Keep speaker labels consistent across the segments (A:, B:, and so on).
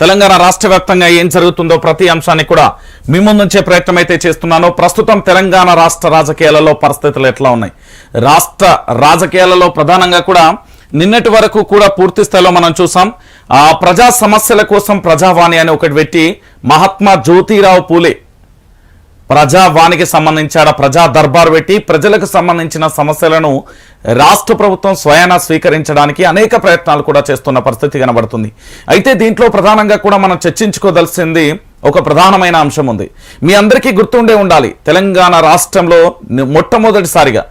A: తెలంగాణ రాష్ట్ర వ్యాప్తంగా ఏం జరుగుతుందో ప్రతి అంశాన్ని కూడా మీ ముందుంచే ప్రయత్నం అయితే చేస్తున్నాను. ప్రస్తుతం తెలంగాణ రాష్ట్ర రాజకీయాలలో పరిస్థితులు ఎట్లా ఉన్నాయి? రాష్ట్ర రాజకీయాలలో ప్రధానంగా కూడా నిన్నటి వరకు కూడా పూర్తి స్థాయిలో మనం చూసాం. ఆ ప్రజా సమస్యల కోసం ప్రజావాణి అని ఒకటి పెట్టి మహాత్మా జ్యోతిరావు పూలే ప్రజావానికి సంబంధించిన ప్రజా దర్బార్ పెట్టి ప్రజలకు సంబంధించిన సమస్యలను రాష్ట్ర ప్రభుత్వం స్వయాన స్వీకరించడానికి అనేక ప్రయత్నాలు కూడా చేస్తున్న పరిస్థితి కనబడుతుంది. అయితే దీంట్లో ప్రధానంగా కూడా మనం చర్చించుకోదలసింది ఒక ప్రధానమైన అంశం ఉంది. మీ అందరికీ గుర్తుండే ఉండాలి తెలంగాణ రాష్ట్రంలో మొట్టమొదటిసారిగా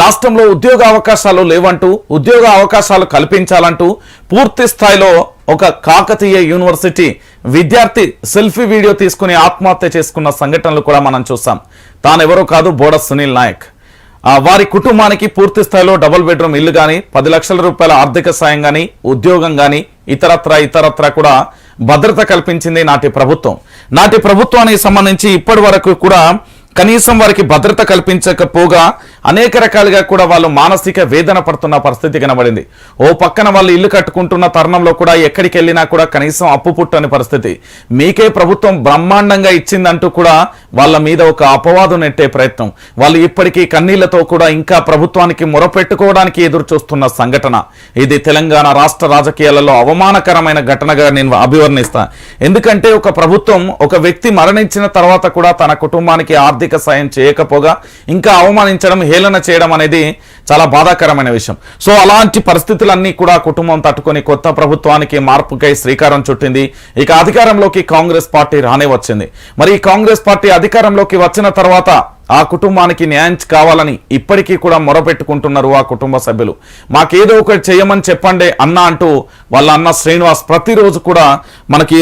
A: రాష్ట్రంలో ఉద్యోగ అవకాశాలు లేవంటూ ఉద్యోగ అవకాశాలు కల్పించాలంటూ పూర్తి స్థాయిలో ఒక కాకతీయ యూనివర్సిటీ విద్యార్థి సెల్ఫీ వీడియో తీసుకుని ఆత్మహత్య చేసుకున్న సంఘటనలు కూడా మనం చూసాం తానెవరో కాదు బోడ సునీల్ నాయక్. వారి కుటుంబానికి పూర్తి స్థాయిలో డబుల్ బెడ్రూమ్ ఇల్లు కానీ పది లక్షల రూపాయల ఆర్థిక సాయం కానీ ఉద్యోగం కానీ ఇతరత్ర ఇతరత్ర కూడా భద్రత కల్పించింది నాటి ప్రభుత్వం. నాటి ప్రభుత్వానికి సంబంధించి ఇప్పటి వరకు కూడా కనీసం వారికి భద్రత కల్పించకపోగా అనేక రకాలుగా కూడా వాళ్ళు మానసిక వేదన పడుతున్న పరిస్థితి కనబడింది. ఓ పక్కన వాళ్ళు ఇల్లు కట్టుకుంటున్న తరుణంలో కూడా ఎక్కడికి వెళ్ళినా కూడా కనీసం అప్పు పుట్టని పరిస్థితి. మీకే ప్రభుత్వం బ్రహ్మాండంగా ఇచ్చిందంటూ కూడా వాళ్ళ మీద ఒక అపవాదం నెట్టే ప్రయత్నం. వాళ్ళు ఇప్పటికీ కన్నీళ్ళతో కూడా ఇంకా ప్రభుత్వానికి మొరపెట్టుకోవడానికి ఎదురు చూస్తున్న సంఘటన. ఇది తెలంగాణ రాష్ట్ర రాజకీయాలలో అవమానకరమైన ఘటనగా నేను అభివర్ణిస్తాను ఎందుకంటే ఒక ప్రభుత్వం ఒక వ్యక్తి మరణించిన తర్వాత కూడా తన కుటుంబానికి ఆర్థిక సాయం చేయకపోగా ఇంకా అవమానించడం హేళన చేయడం అనేది చాలా బాధాకరమైన విషయం. సో అలాంటి పరిస్థితులన్నీ కూడా కుటుంబం తట్టుకొని కొత్త ప్రభుత్వానికి మార్పుకై శ్రీకారం చుట్టింది. ఇక అధికారంలోకి కాంగ్రెస్ పార్టీ రానే వచ్చింది. మరి ఈ కాంగ్రెస్ పార్టీ అధికారంలోకి వచ్చిన తర్వాత ఆ కుటుంబానికి న్యాయం కావాలని ఇప్పటికీ కూడా మొరపెట్టుకుంటున్నారు ఆ కుటుంబ సభ్యులు. మాకేదో ఒకటి చేయమని చెప్పండి అన్న అంటూ వాళ్ళ అన్న శ్రీనివాస్ ప్రతిరోజు కూడా మనకి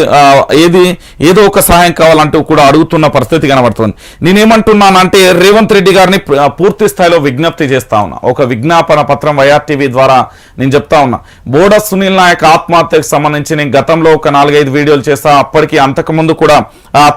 A: ఏది ఏదో ఒక సహాయం కావాలంటూ కూడా అడుగుతున్న పరిస్థితి కనబడుతుంది. నేనేమంటున్నానంటే రేవంత్ రెడ్డి గారిని పూర్తి స్థాయిలో విజ్ఞప్తి చేస్తా ఉన్నా. ఒక విజ్ఞాపన పత్రం వైఆర్టీవీ ద్వారా నేను చెప్తా ఉన్నా. బోడ సునీల్ నాయక్ ఆత్మహత్యకు సంబంధించి నేను గతంలో ఒక నాలుగైదు వీడియోలు చేస్తా. అప్పటికి అంతకుముందు కూడా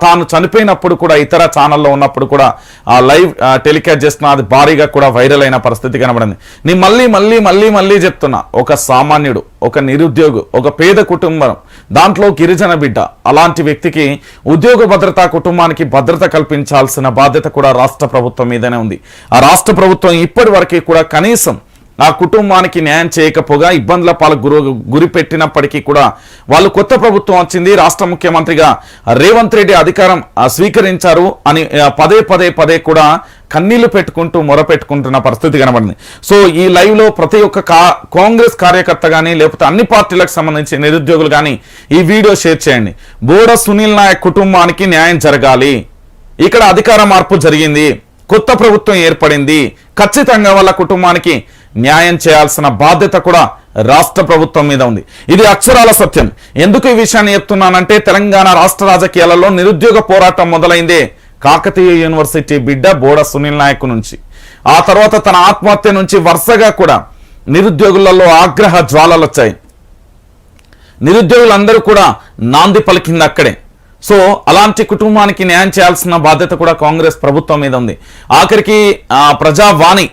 A: తాను చనిపోయినప్పుడు కూడా ఇతర ఛానల్లో ఉన్నప్పుడు కూడా ఆ లైవ్ టెలికాస్ట్ చేస్తున్నా అది భారీగా కూడా వైరల్ అయిన పరిస్థితి కనబడింది. నేను మళ్ళీ మళ్ళీ మళ్ళీ మళ్ళీ చెప్తున్నా ఒక సామాన్యుడు ఒక నిరుద్యోగు ఒక పేద కుటుంబం దాంట్లో గిరిజన బిడ్డ అలాంటి వ్యక్తికి ఉద్యోగ భద్రత కుటుంబానికి భద్రత కల్పించాల్సిన బాధ్యత కూడా రాష్ట్ర ప్రభుత్వం మీదనే ఉంది. ఆ రాష్ట్ర ప్రభుత్వం ఇప్పటి కూడా కనీసం నా కుటుంబానికి న్యాయం చేయకపోగా ఇబ్బందుల పాలు గురు గురి పెట్టినప్పటికీ కూడా వాళ్ళు కొత్త ప్రభుత్వం వచ్చింది. రాష్ట్ర ముఖ్యమంత్రిగా రేవంత్ రెడ్డి అధికారం స్వీకరించారు అని పదే పదే పదే కూడా కన్నీళ్ళు పెట్టుకుంటూ మొరపెట్టుకుంటున్న పరిస్థితి కనబడింది. సో ఈ లైవ్లో ప్రతి ఒక్క కా- కాంగ్రెస్ కార్యకర్త కానీ లేకపోతే అన్ని పార్టీలకు సంబంధించి నిరుద్యోగులు కానీ ఈ వీడియో షేర్ చేయండి. బోడ సునీల్ నాయక్ కుటుంబానికి న్యాయం జరగాలి. ఇక్కడ అధికార మార్పు జరిగింది. కొత్త ప్రభుత్వం ఏర్పడింది. ఖచ్చితంగా వాళ్ళ కుటుంబానికి న్యాయం చేయాల్సిన బాధ్యత కూడా రాష్ట్ర ప్రభుత్వం మీద ఉంది. ఇది అక్షరాల సత్యం. ఎందుకు ఈ విషయాన్ని చెప్తున్నానంటే తెలంగాణ రాష్ట్ర రాజకీయాలలో నిరుద్యోగ పోరాటం మొదలైందే కాకతీయ యూనివర్సిటీ బిడ్డ బోడ సునీల్ నాయక్ నుంచి. ఆ తర్వాత తన ఆత్మహత్య నుంచి వరుసగా కూడా నిరుద్యోగులలో ఆగ్రహ జ్వాలలు వచ్చాయి. నిరుద్యోగులందరూ కూడా నాంది పలికింది అక్కడే. సో అలాంటి కుటుంబానికి న్యాయం చేయాల్సిన బాధ్యత కూడా కాంగ్రెస్ ప్రభుత్వం మీద ఉంది. ఆఖరికి ప్రజావాణి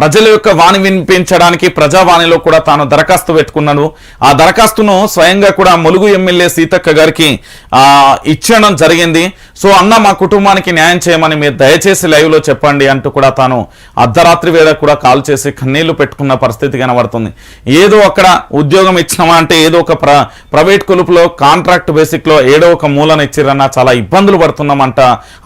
A: ప్రజల యొక్క వాణి వినిపించడానికి ప్రజావాణిలో కూడా తాను దరఖాస్తు పెట్టుకున్నాను. ఆ దరఖాస్తును స్వయంగా కూడా ములుగు ఎమ్మెల్యే సీతక్క గారికి ఇచ్చడం జరిగింది. సో అన్న మా కుటుంబానికి న్యాయం చేయమని మీరు దయచేసి లైవ్లో చెప్పండి అంటూ కూడా తాను అర్ధరాత్రి వేళ కూడా కాల్ చేసి కన్నీళ్ళు పెట్టుకున్న పరిస్థితి కనబడుతుంది. ఏదో అక్కడ ఉద్యోగం ఇచ్చినామా అంటే ఏదో ఒక ప్ర ప్రైవేట్ కొలుపులో కాంట్రాక్ట్ బేసిక్లో ఏడో ఏదో ఒక మూలన ఇచ్చిరన్న చాలా ఇబ్బందులు పడుతున్నామంట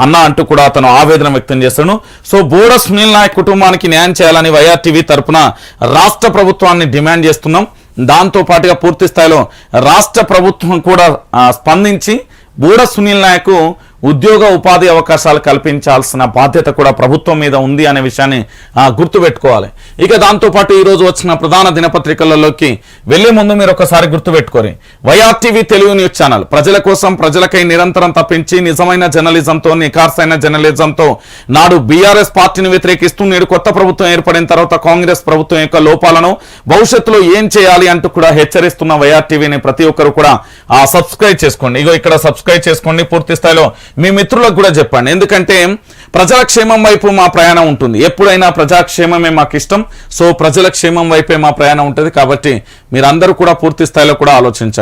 A: అన్న అంటూ కూడా అతను ఆవేదన వ్యక్తం చేస్తాడు సో బోడ సునీల్ నాయక్ కుటుంబానికి న్యాయం చేయాలని వైఆర్టీవీ తరపున రాష్ట్ర ప్రభుత్వాన్ని డిమాండ్ చేస్తున్నాం. దాంతో పాటుగా పూర్తి స్థాయిలో రాష్ట్ర ప్రభుత్వం కూడా స్పందించి బూడ సునీల్ నాయక్ ఉద్యోగ ఉపాధి అవకాశాలు కల్పించాల్సిన బాధ్యత కూడా ప్రభుత్వం మీద ఉంది అనే విషయాన్ని ఆ, గుర్తుపెట్టుకోవాలి. ఇక దాంతో పాటు వచ్చిన ప్రధాన దినపత్రికలలోకి వెళ్ళే ముందు మీరు ఒకసారి గుర్తుపెట్టుకోరి. వైఆర్టీవీ తెలుగు న్యూస్ ఛానల్ ప్రజల కోసం ప్రజలకై నిరంతరం తప్పించి నిజమైన జర్నలిజంతో నికార్సైన జర్నలిజంతో నాడు బీఆర్ఎస్ పార్టీని వ్యతిరేకిస్తూ నేడు కొత్త ప్రభుత్వం ఏర్పడిన తర్వాత కాంగ్రెస్ ప్రభుత్వం యొక్క లోపాలను భవిష్యత్తులో ఏం చేయాలి అంటూ కూడా హెచ్చరిస్తున్న వైఆర్టీవీని ప్రతి ఒక్కరు కూడా సబ్స్క్రైబ్ చేసుకోండి. ఇగో ఇక్కడ సబ్స్క్రైబ్ చేసుకోండి. పూర్తి స్థాయిలో మీ మిత్రులకు కూడా చెప్పండి. ఎందుకంటే ప్రజల క్షేమం వైపు మా ప్రయాణం ఉంటుంది. ఎప్పుడైనా ప్రజాక్షేమమే మాకు ఇష్టం. సో ప్రజల క్షేమం వైపే మా ప్రయాణం ఉంటుంది. కాబట్టి మీరందరూ కూడా పూర్తి స్థాయిలో కూడా ఆలోచించండి.